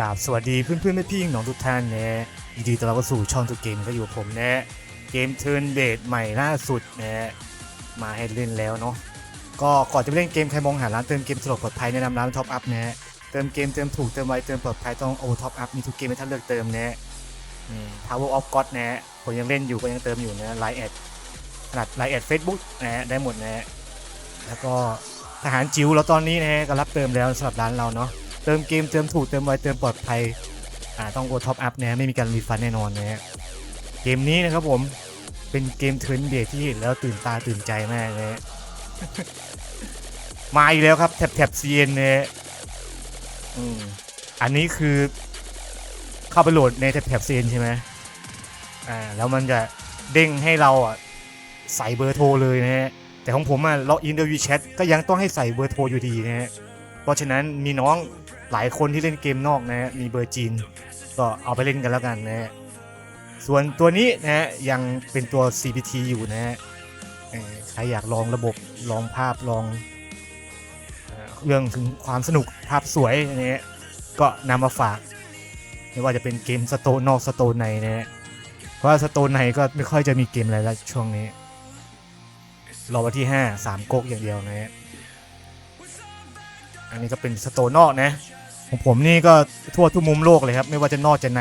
กราบสวัสดีเพื่อนเพื่อนๆพี่ๆน้องทุกท่านนะยินดีต้อนรับเข้าสู่ช่องตัวเกมก็อยู่กับผมนะเกมเทิร์นเบดใหม่ล่าสุดนะมาให้เล่นแล้วเนาะก็ก่อนจะไปเล่นเกมใครมองหาร้านเติมเกมสะดปลอดภัยแนะนำร้านท็อปอัพนะเติมเกมเติมถูกเติมไวเติมปลอดภัยต้องโอท็อปอัพมีทุกเกมให้ท่านเลือกเติมนะนี่ Power of God นะผมยังเล่นอยู่ก็ยังเติมอยู่นะไลน์แอดขนาดไลน์แอดเฟซบุ๊กนะได้หมดนะแล้วก็ทหารจิ๋วเราตอนนี้นะก็รับเติมแล้วสำหรับร้านเราเนาะ เติมเกมเติมถูกเติมไวเติมปลอดภัยอ่าต้องโอท็อปอัพนะไม่มีการรีฟันแน่นอนนะฮะเกมนี้นะครับผมเป็นเกมเทิร์นเบทที่เห็นแล้วตื่นตาตื่นใจมากเลย มาอีกแล้วครับแท็บแท็บซีเอ็นเนี่ยอันนี้คือเข้าไปโหลดในแท็บแท็บซีเอ็นใช่ไหมอ่า แล้วมันจะเด้งให้เราอะใส่เบอร์โทรเลยนะฮะ แต่ของผมอะล็อกอินด้วยวีแชทก็ยังต้องให้ใส่เบอร์โทรอยู่ดีนะฮะ เพราะฉะนั้นมีน้อง หลายคนที่เล่นเกมนอกนะฮะมีเบอร์จีน ก็เอาไปเล่นกันแล้วกันนะฮะส่วนตัวนี้นะฮะยังเป็นตัว CPT อยู่นะฮะใครอยากลองระบบลองภาพลองเรื่องถึงความสนุกภาพสวยนะฮะก็นำมาฝากไม่ว่าจะเป็นเกมสโตนนอกสโตนในนะฮะเพราะสโตนในก็ไม่ค่อยจะมีเกมอะไรแล้วช่วงนี้รอวันที่ 5 3ก๊กอย่างเดียวนะฮะอันนี้ก็เป็นสโตนอกนะ ของผมนี่ก็ทั่วทุกมุมโลกเลยครับ ไม่ว่าจะนอกจะใน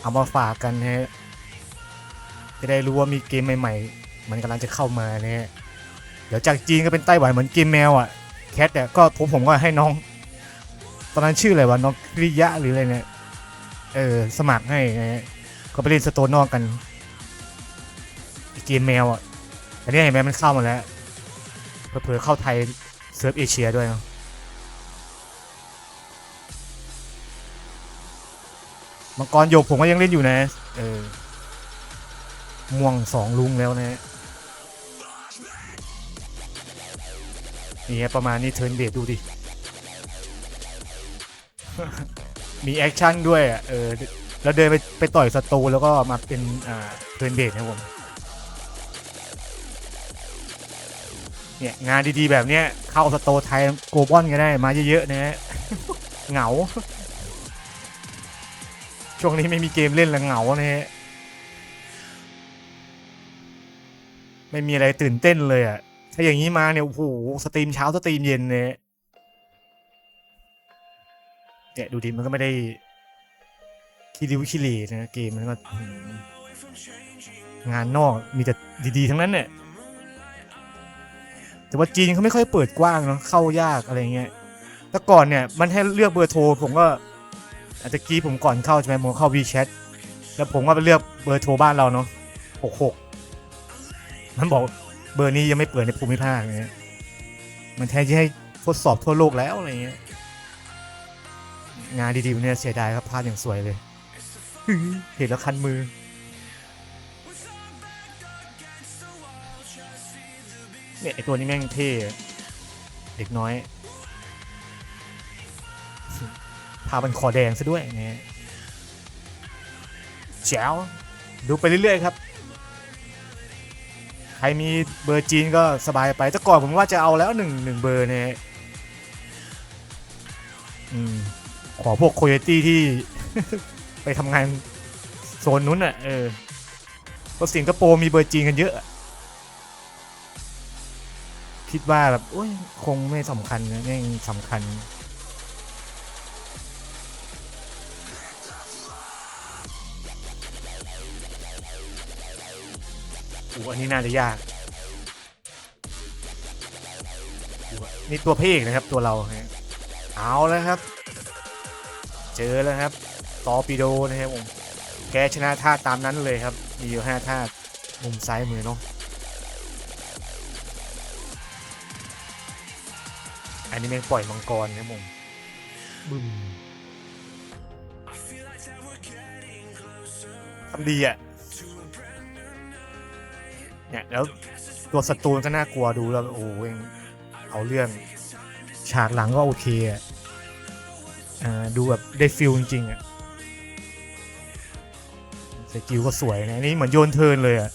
เอามาฝากกันฮะจะได้รู้ว่ามีเกมใหม่ๆ มันกำลังจะเข้ามาเนะฮะเดี๋ยวจากจีนก็เป็นไต้หวันเหมือนเกมแมวอะแคทเนี่ยก็ผมผมก็ให้น้อง ตอนนั้นชื่ออะไรวะน้องคริยะหรืออะไรเนี่ยเออสมัครให้นะก็ไปเล่นสโตนอกกันเกมแมวอะอันนี้เห็นไหมมันเข้ามาแล้วเผลอเข้าไทยเซิร์ฟเอเชียด้วยเนาะ มังกรหยกผมก็ยังเล่นอยู่นะ เออ ม่วงสองลุงแล้วนะนี่ประมาณนี้เทิร์นเบดดูดิ มีแอคชั่นด้วยอะ เออ แล้วเดินไปไปต่อยศัตรูแล้วก็มาเป็น อ่า เทิร์นเบดนะผม เนี่ย งานดีๆแบบเนี้ย เข้าสโตร์ไทยโกลบอลก็ได้ มาเยอะๆนะฮะเหงา ช่วงนี้ไม่มีเกมเล่นแล้วเหงาเนะฮะไม่มีอะไรตื่นเต้นเลยอะถ้าอย่างนี้มาเนี่ย โอ้โห สตรีมเช้าสตรีมเย็นเนี่ย เนี่ย ดูดิมันก็ไม่ได้คิริวคิรีนะเกมมันก็ งานนอกมีแต่ดีๆ ทั้งนั้นเนี่ย แต่ว่าจีนเขาไม่ค่อยเปิดกว้างเนาะเข้ายากอะไรเงี้ยแต่ก่อนเนี่ย มันให้เลือกเบอร์โทรผมก็ อาจจะกี้ผมก่อนเข้าใช่ไหมผมเข้า WeChat แล้วผมก็ไปเลือกเบอร์โทรบ้านเราเนาะหกหกมันบอกเบอร์นี้ยังไม่เปิดในภูมิภาคเงี้ยมันแทนที่ให้ทดสอบทั่วโลกแล้วอะไรเงี้ย งานดีๆเนี่ยเสียดายครับภาพอย่างสวยเลย เห็นแล้วคันมือ เนี่ยไอตัวนี้แม่งเท่ เด็กน้อย พามันคอแดงซะด้วยนะฮะแจ๋วดูไปเรื่อยๆครับ ใครมีเบอร์จีนก็สบายไปแต่ก่อนผมว่าจะเอาแล้วหนึ่งหนึ่งเบอร์เนี่ยอขอพวกโคโยตี้ที่ ไปทำงานโซนนู้นอะเออเพราะสิงคโปร์มีเบอร์จีนกันเยอะอะคิดว่าแบบโอ้ยคงไม่สำคัญนะแม่งสำคัญ อ้อันนี้น่าจะยาก นี่ตัวพระเอกนะครับตัวเรา เอาแล้วครับ เจอแล้วครับตอปิโดนะครับผมแกชนะท่าตามนั้นเลยครับ มีอยู่ห้าท่ามุมซ้ายมือเนาะอันนี้แม่งปล่อยมังกรนะครับผมบึ้มทำดีอะ เนี่ยแล้วตัวศัตรูก็น่ากลัวดูแล้วโอ้เองเอาเรื่องฉากหลังก็โอเคอะอ่าดูแบบได้ฟิลจริงๆอะสกิลก็สวยนะนี่เหมือนโยนเทินเลยอะ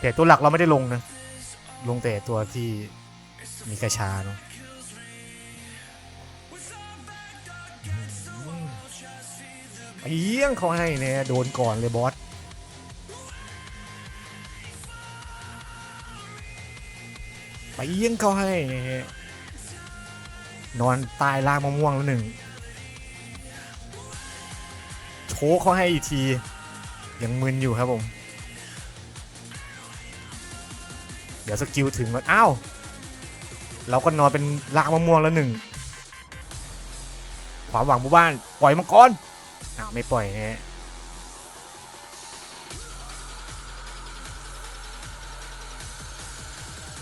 แต่ตัวหลักเราไม่ได้ลงนะ ลงแต่ตัวที่มีกระชาเนาะ เอี้ยงเขาให้เนี่ยโดนก่อนเลยบอสไปเอี้ยงเขาให้เนี่ยนอนตายล่างมะม่วงแล้วหนึ่งโชว์เขาให้อีกที ยังมึนอยู่ครับผม เดี๋ยวสกิลถึงแล้วอ้าวเราก็นอนเป็นลากมะม่วงแล้วหนึ่งความหวังหมู่บ้าน ปล่อยมังกร อ้าวไม่ปล่อยนะฮะ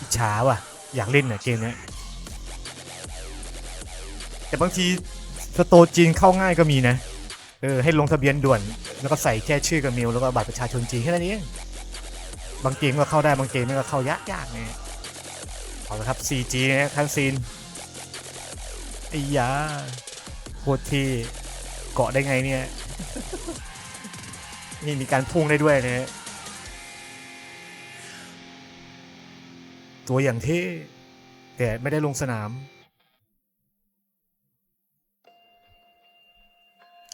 อิจฉาว่ะ อยากเล่นน่ะเกมเนี้ยแต่บางทีสโตจีนเข้าง่ายก็มีนะ เออให้ลงทะเบียนด่วน แล้วก็ใส่แค่ชื่อกับเมลแล้วก็บัตรประชาชนจีนแค่นั้นเองบางเกมก็เข้าได้บางเกมไม่ก็เข้ายากยากๆเนี่ยเอาละครับ 4G นะคันซีนไอ้ยาโคตรที่ เกาะได้ไงเนี่ย นี่มีการพุ่งได้ด้วยนะฮะตัวอย่างเท่แต่ไม่ได้ลงสนาม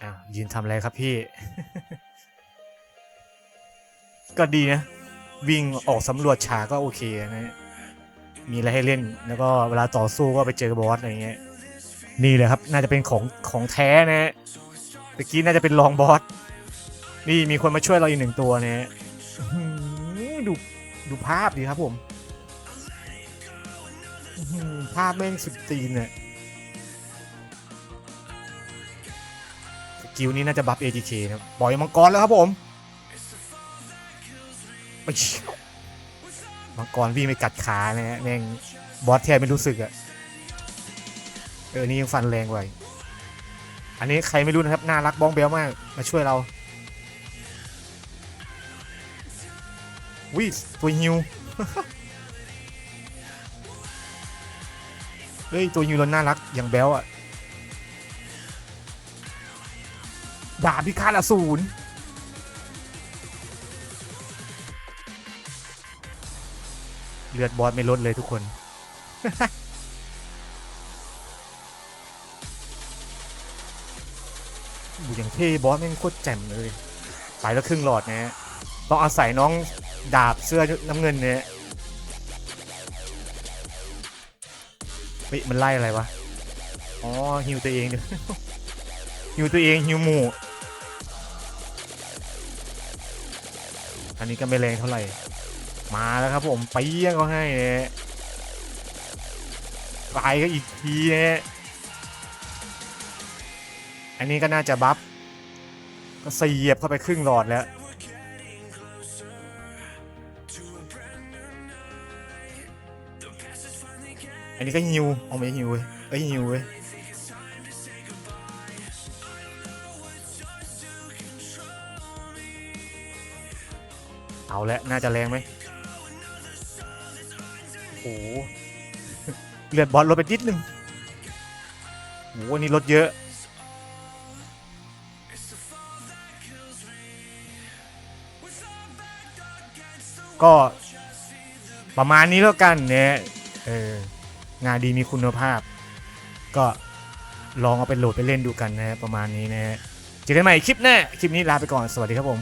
อ้าว ยืนทำอะไรครับพี่ ก็ดีนะ วิ่งออกสำรวจฉากก็โอเคนะ มีอะไรให้เล่น แล้วก็เวลาต่อสู้ก็ไปเจอบอสอะไรเงี้ยนี่เลยครับ น่าจะเป็นของของแท้นะฮะ ตะกี้น่าจะเป็นรองบอส นี่มีคนมาช่วยเราอีกหนึ่งตัวนะฮะอื้อหือดูดูภาพดีครับผม ภาพแม่งสุดตีนเนี่ยสกิลนี้น่าจะบัฟ ATK นะปล่อยมังกรแล้วครับผมมังกรวิ่งไปกัดขานะฮะแม่งบอสแทบไม่รู้สึกอะเออ นี่ยังฟันแรงกว่า อันนี้ใครไม่รู้นะครับ น่ารักบ้องเบลมาก มาช่วยเราวิตัวฮิวเฮ้ย ตัวฮิวเราน่ารักอย่างแบลอะดาบพิฆาตอสูรเลือดบอสไม่ลดเลยทุกคน อยู่อย่างเท่บอสแม่งโคตรแจ่มเลยไปแล้วครึ่งหลอดนะฮะต้องอาศัยน้องดาบเสื้อน้ำเงินเนี่ยเฮ้ยมันไล่อะไรวะ อ๋อฮิวตัวเองเดี๋ยวฮิวตัวเองฮิวหมู่อันนี้ก็ไม่แรงเท่าไหร่ มาแล้วครับผมไปเยี่ยงเขาให้เนี่ยตายก็อีกทีเนี่ย อันนี้ก็น่าจะบัฟก็เสียบเข้าไปครึ่งหลอดแล้ว อันนี้ก็ฮิวเอาไม่ฮิวเว้ยเอ้ยฮิวเว้ยเอาละน่าจะแรงไหมโอ้โหเลือดบอลลดไปนิดนึงโอ้โหนนี้ลดเยอะ ก็ประมาณนี้แล้วกันเนี่ยเอองานดีมีคุณภาพ ก็ลองเอาไปโหลดไปเล่นดูกันนะประมาณนี้นะเจอกันใหม่คลิปหน้าคลิปนี้ลาไปก่อนสวัสดีครับผม